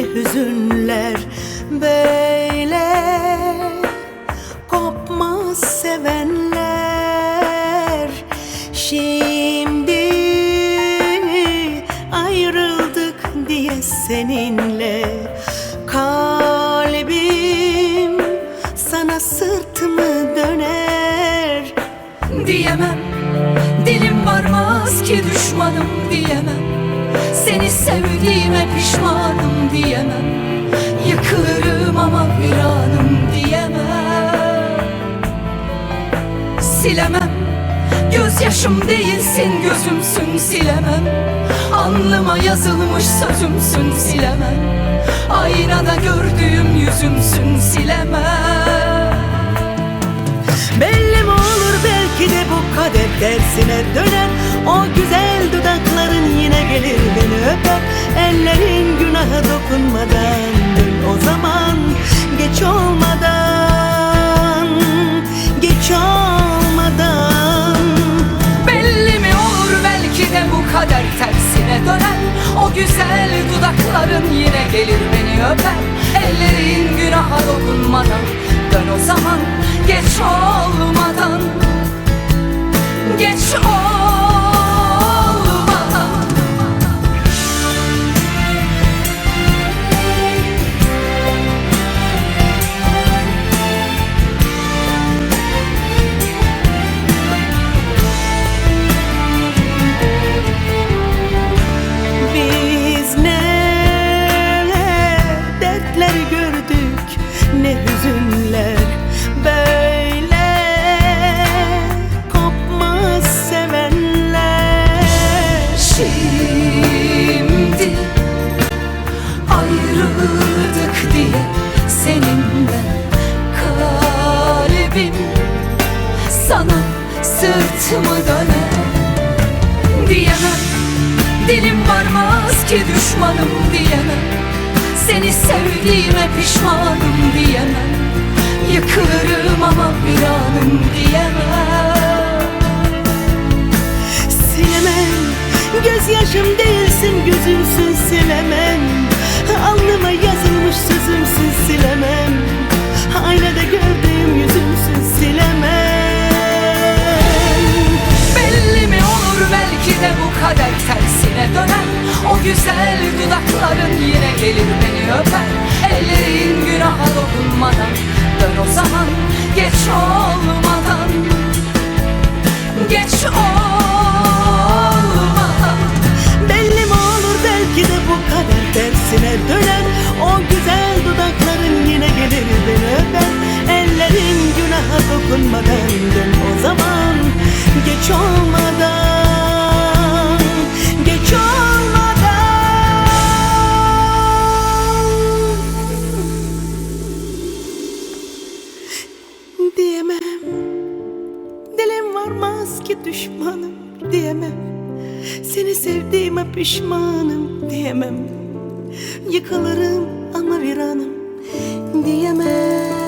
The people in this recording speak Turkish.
ne hüzünler böyle kopmaz sevenler. Şimdi ayrıldık diye seninle. Kalbim sana sırtımı döner? Diyemem. Dilim varmaz ki düşmanım diyemem Seni sevdiğime pişmanım diyemem. Yıkılırım ama viranım diyemem. Silemem. Gözyaşım değilsin gözümsün silemem. Alnıma yazılmış sözümsün silemem. Aynada gördüğüm yüzümsün silemem. Belli mi olur belki de bu kader tersine döner O güzel dudakların kader tersine döner O güzel dudakların yine gelir beni öper Ellerin günaha dokunmadan Dön o zaman geç olmadan sana sırtımı döner diyemem dilim varmaz ki düşmanım diyemem. Seni sevdiğime pişmanım diyemem. Yıkılırım ama bir anım diyemem. Silemem Gözyaşım değilsin Güzel dudakların yine gelir beni öper. Ellerin günaha dokunmadan Dön o zaman geç olmadan. Geç olmadan. Belli mi olur belki de bu kader tersine döner. O güzel dudakların yine gelir beni Varmaz ki düşmanım diyemem. Seni sevdiğime pişmanım diyemem. Yıkılırım ama viranım diyemem